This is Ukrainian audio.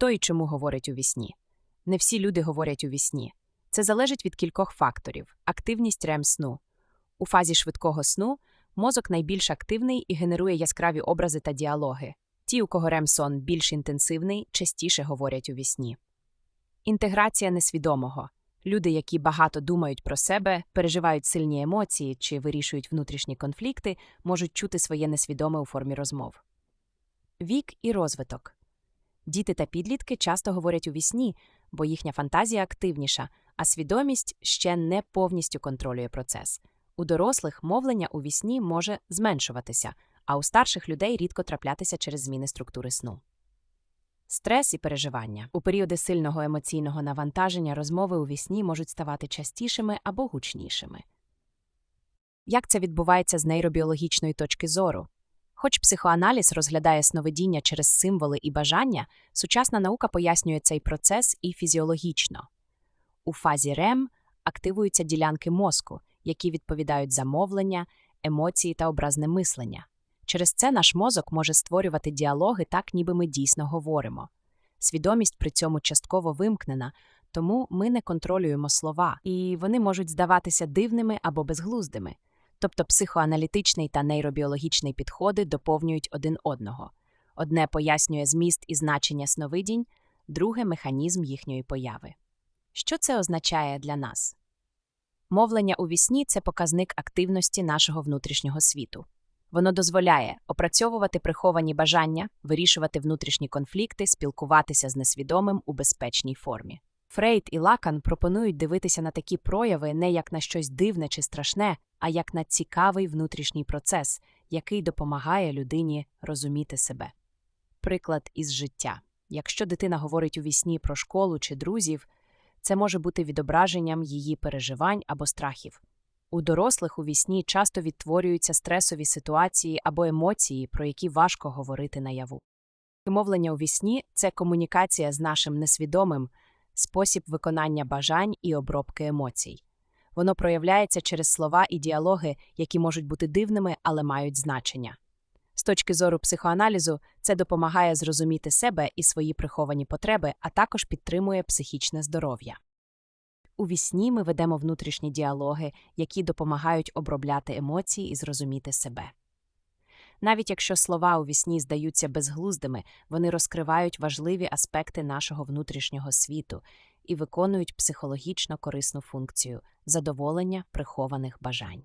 Хто і чому говорить у вісні? Не всі люди говорять у вісні. Це залежить від кількох факторів: активність рем сну. У фазі швидкого сну мозок найбільш активний і генерує яскраві образи та діалоги. Ті, у кого рем-сон більш інтенсивний, частіше говорять у вісні. Інтеграція несвідомого. Люди, які багато думають про себе, переживають сильні емоції чи вирішують внутрішні конфлікти, можуть чути своє несвідоме у формі розмов. Вік і розвиток. Діти та підлітки часто говорять у вісні, бо їхня фантазія активніша, а свідомість ще не повністю контролює процес. У дорослих мовлення у вісні може зменшуватися, а у старших людей рідко траплятися через зміни структури сну. Стрес і переживання. У періоди сильного емоційного навантаження розмови у вісні можуть ставати частішими або гучнішими. Як це відбувається з нейробіологічної точки зору? Хоч психоаналіз розглядає сновидіння через символи і бажання, сучасна наука пояснює цей процес і фізіологічно. У фазі РЕМ активуються ділянки мозку, які відповідають за мовлення, емоції та образне мислення. Через це наш мозок може створювати діалоги так, ніби ми дійсно говоримо. Свідомість при цьому частково вимкнена, тому ми не контролюємо слова, і вони можуть здаватися дивними або безглуздими. Тобто психоаналітичний та нейробіологічний підходи доповнюють один одного. Одне пояснює зміст і значення сновидінь, друге механізм їхньої появи. Що це означає для нас? Мовлення у вісні це показник активності нашого внутрішнього світу. Воно дозволяє опрацьовувати приховані бажання, вирішувати внутрішні конфлікти, спілкуватися з несвідомим у безпечній формі. Фрейд і Лакан пропонують дивитися на такі прояви не як на щось дивне чи страшне, а як на цікавий внутрішній процес, який допомагає людині розуміти себе. Приклад із життя. Якщо дитина говорить у вісні про школу чи друзів, це може бути відображенням її переживань або страхів. У дорослих у вісні часто відтворюються стресові ситуації або емоції, про які важко говорити наяву. Мовлення у вісні це комунікація з нашим несвідомим, спосіб виконання бажань і обробки емоцій. Воно проявляється через слова і діалоги, які можуть бути дивними, але мають значення. З точки зору психоаналізу, це допомагає зрозуміти себе і свої приховані потреби, а також підтримує психічне здоров'я. У вісні ми ведемо внутрішні діалоги, які допомагають обробляти емоції і зрозуміти себе. Навіть якщо слова у вісні здаються безглуздими, вони розкривають важливі аспекти нашого внутрішнього світу і виконують психологічно корисну функцію задоволення прихованих бажань.